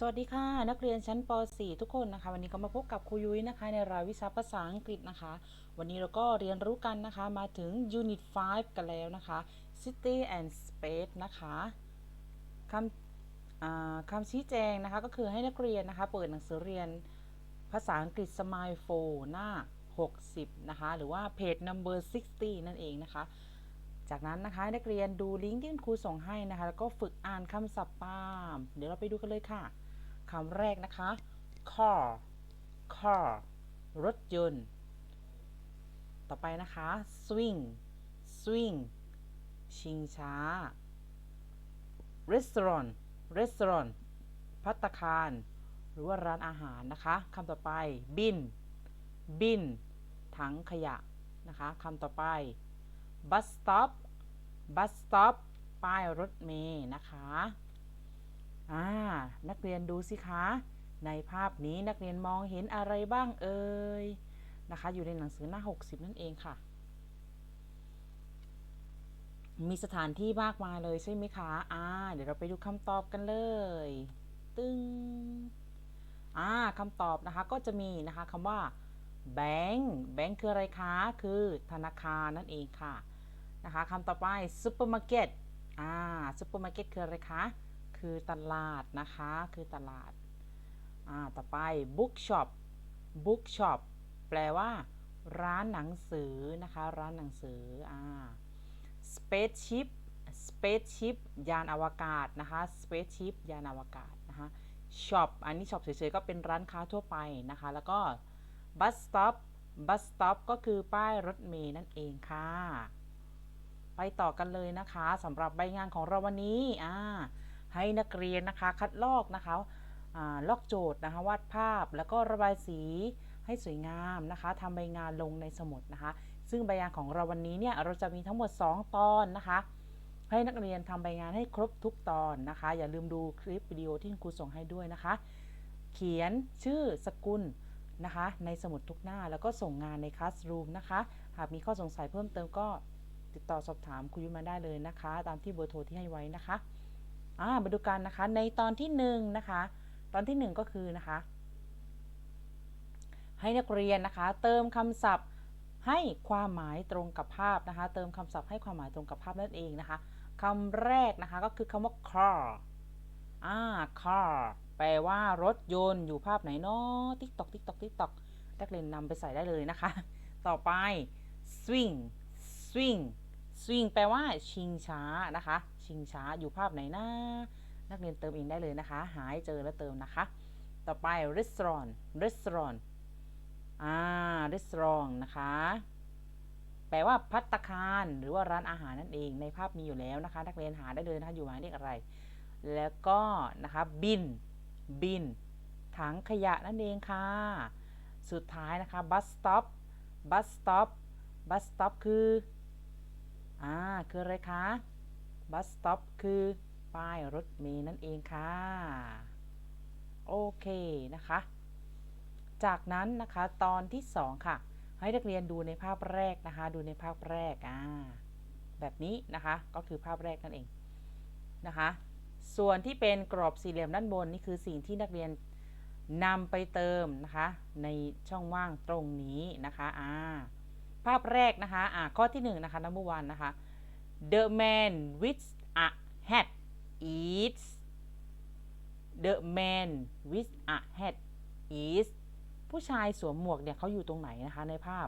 สวัสดีค่ะ นักเรียนชั้นป .4 ทุกคนนะคะ วันนี้ก็มาพบกับครูยุ้ยนะคะ ในรายวิชาภาษาอังกฤษนะคะ วันนี้เราก็เรียนรู้กันนะคะมาถึง Unit 5 กันแล้วนะคะ City and Space นะคะคำคำชี้แจงนะคะก็คือให้นักเรียนนะคะ เปิดหนังสือเรียนภาษาอังกฤษ Smile 4หน้า 60 นะคะ หรือว่า page number 60 นั่นเองนะคะจากนั้นนะคะนักเรียนดูลิงก์ที่คุณครูส่งให้นะคะ แล้วก็ฝึกอ่านคำศัพท์ตาม เดี๋ยวเราไปดูกันเลยค่ะ คำแรกนะคะ car car รถยนต์ ต่อไปนะคะ swing swing ชิงช้า restaurant restaurant พัตคาร หรือว่าร้านอาหารนะคะคำต่อไป bin bin ถังขยะนะคะคำต่อไป bus stop bus stop ป้ายรถเมล์นะคะ อ่า นักเรียนดูสิคะ ในภาพนี้นักเรียนมองเห็นอะไรบ้างเอ่ย นะคะ อยู่ในหนังสือหน้า 60 นั่นเองค่ะ มีสถานที่มากมายเลยใช่ไหมคะ อ่า เดี๋ยวเราไปดูคำตอบกันเลย ตึงอ่าคำตอบนะคะก็จะมีนะคะคำว่าแบงค์แบงค์คืออะไรคะ คือธนาคารนั่นเองค่ะ นะคะคำต่อไปซูเปอร์มาร์เก็ตอ่าซูเปอร์มาร์เก็ตคืออะไรคะ คือตลาดนะคะ คือตลาด อ่า ต่อไปบุ๊กช็อปบุ๊กช็อปแปลว่า ร้านหนังสือนะคะ ร้านหนังสือ อ่า spaceship spaceship ยานอวกาศนะคะ spaceship ยานอวกาศนะคะ shop อันนี้ shop เฉยๆ ก็เป็นร้านค้าทั่วไปนะคะ แล้วก็ bus stop bus stop ก็คือป้ายรถเมล์นั่นเองค่ะ ไปต่อกันเลยนะคะสำหรับใบงานของเราวันนี้ อ่า ให้นักเรียนนะคะคัดลอกนะคะลอกโจทย์นะคะวาดภาพแล้วก็ระบายสีให้สวยงามนะคะทำใบงานลงในสมุดนะคะ ซึ่งใบงานของเราวันนี้เนี่ยเราจะมีทั้งหมด 2 ตอนนะคะ ให้นักเรียนทำใบงานให้ครบทุกตอนนะคะ อย่าลืมดูคลิปวิดีโอที่ครูส่งให้ด้วยนะคะ เขียนชื่อสกุลนะคะ ในสมุดทุกหน้าแล้วก็ส่งงานในคลาสรูมนะคะ หากมีข้อสงสัยเพิ่มเติมก็ติดต่อสอบถามครูยุมาได้เลยนะคะ ตามที่เบอร์โทรที่ให้ไว้นะคะ อ่ามาดูกันนะคะ ในตอนที่1นนะคะ ตอนที่ 1 ก็คือนะคะ ให้นักเรียนนะคะ เติมคำศัพท์ให้ความหมายตรงกับภาพนะคะ เติมคำศัพท์ให้ความหมายตรงกับภาพนั่นเองนะคะคำแรกนะคะก็คือคำว่า car อ่า car แปลว่ารถยนต์อยู่ภาพไหนเนาะติ๊กตอกติ๊กตอกติ๊กตอกนักเรียนนำไปใส่ได้เลยนะคะ ต่อไป swing swing swing แปลว่าชิงช้านะคะ ชิงช้าอยู่ภาพไหนนะนักเรียนเติมเองได้เลยนะคะ หาให้เจอแล้วเติมนะคะ ต่อไป restaurant restaurant อ่า restaurant นะคะ แปลว่าพัตคารหรือว่าร้านอาหารนั่นเองในภาพมีอยู่แล้วนะคะ นักเรียนหาได้เลยนะคะอยู่หมายเลขอะไร แล้วก็นะคะบินบินถังขยะนั่นเองค่ะ สุดท้ายนะคะ bus stop bus stop bus stop คือ อ่า คืออะไรคะ bus stop คือป้ายรถเมล์นั่นเองค่ะ โอเคนะคะ จากนั้นนะคะตอนที่ 2 ค่ะ ให้นักเรียนดูในภาพแรกนะคะ ดูในภาพแรกอ่าแบบนี้นะคะก็คือภาพแรกนั่นเองนะคะ ส่วนที่เป็นกรอบสี่เหลี่ยมด้านบนนี่คือสิ่งที่นักเรียนนำไปเติมนะคะ ในช่องว่างตรงนี้นะคะอ่าภาพแรกนะคะอ่าข้อที่1นะคะนัมเบอร์วันนะคะ The man with a hat is the man with a hat is ผู้ชายสวมหมวกเนี่ยเขาอยู่ตรงไหนนะคะในภาพ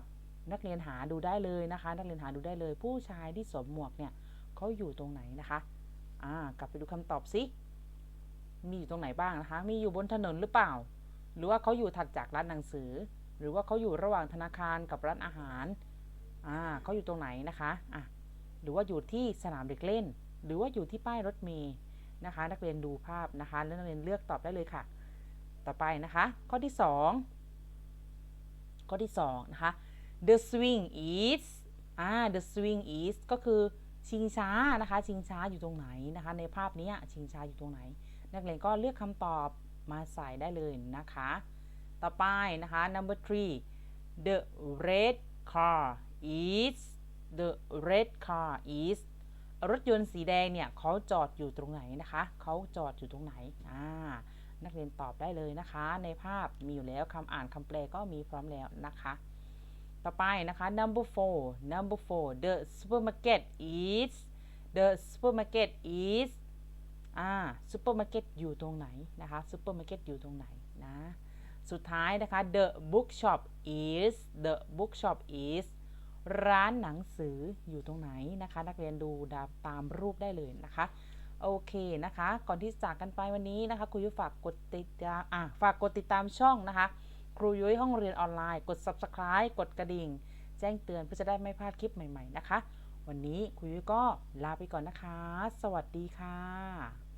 นักเรียนหาดูได้เลยนะคะ นักเรียนหาดูได้เลย ผู้ชายที่สวมหมวกเนี่ยเขาอยู่ตรงไหนนะคะอ่ากลับไปดูคำตอบสิมีอยู่ตรงไหนบ้างนะคะ มีอยู่บนถนนหรือเปล่า หรือว่าเขาอยู่ถัดจากร้านหนังสือ หรือว่าเขาอยู่ระหว่างธนาคารกับร้านอาหารอ่าเขาอยู่ตรงไหนนะคะอะ หรือว่าอยู่ที่สนามเด็กเล่น หรือว่าอยู่ที่ป้ายรถเมล์นะคะ นักเรียนดูภาพนะคะแล้วนักเรียนเลือกตอบได้เลยค่ะ ต่อไปนะคะ ข้อที่ 2 ข้อที่2นะคะ the swing is อ่า the swing is ก็คือชิงช้านะคะ ชิงช้าอยู่ตรงไหนนะคะ ในภาพนี้ชิงช้าอยู่ตรงไหน นักเรียนก็เลือกคำตอบมาใส่ได้เลยนะคะ ต่อไปนะคะ number three the red car is the red car is รถยนต์สีแดงเนี่ยเขาจอดอยู่ตรงไหนนะคะ เขาจอดอยู่ตรงไหนอ่านักเรียนตอบได้เลยนะคะ ในภาพมีอยู่แล้วคำอ่านคำแปลก็มีพร้อมแล้วนะคะ ต่อไปนะคะ number four number four the supermarket is the supermarket is อ่า supermarket อยู่ตรงไหนนะคะ supermarket อยู่ตรงไหนนะ สุดท้ายนะคะ the bookshop is the bookshop is ร้านหนังสืออยู่ตรงไหนนะคะ นักเรียนดูตามรูปได้เลยนะคะโอเคนะคะ ก่อนที่จะจากกันไปวันนี้นะคะครูยุ้ยฝากกดติดตามอะฝากกดติดตามช่องนะคะ ครูยุ้ยห้องเรียนออนไลน์ กด subscribe กดกระดิ่ง แจ้งเตือนเพื่อจะได้ไม่พลาดคลิปใหม่ ๆ นะคะ วันนี้ครูยุ้ยก็ลาไปก่อนนะคะ สวัสดีค่ะ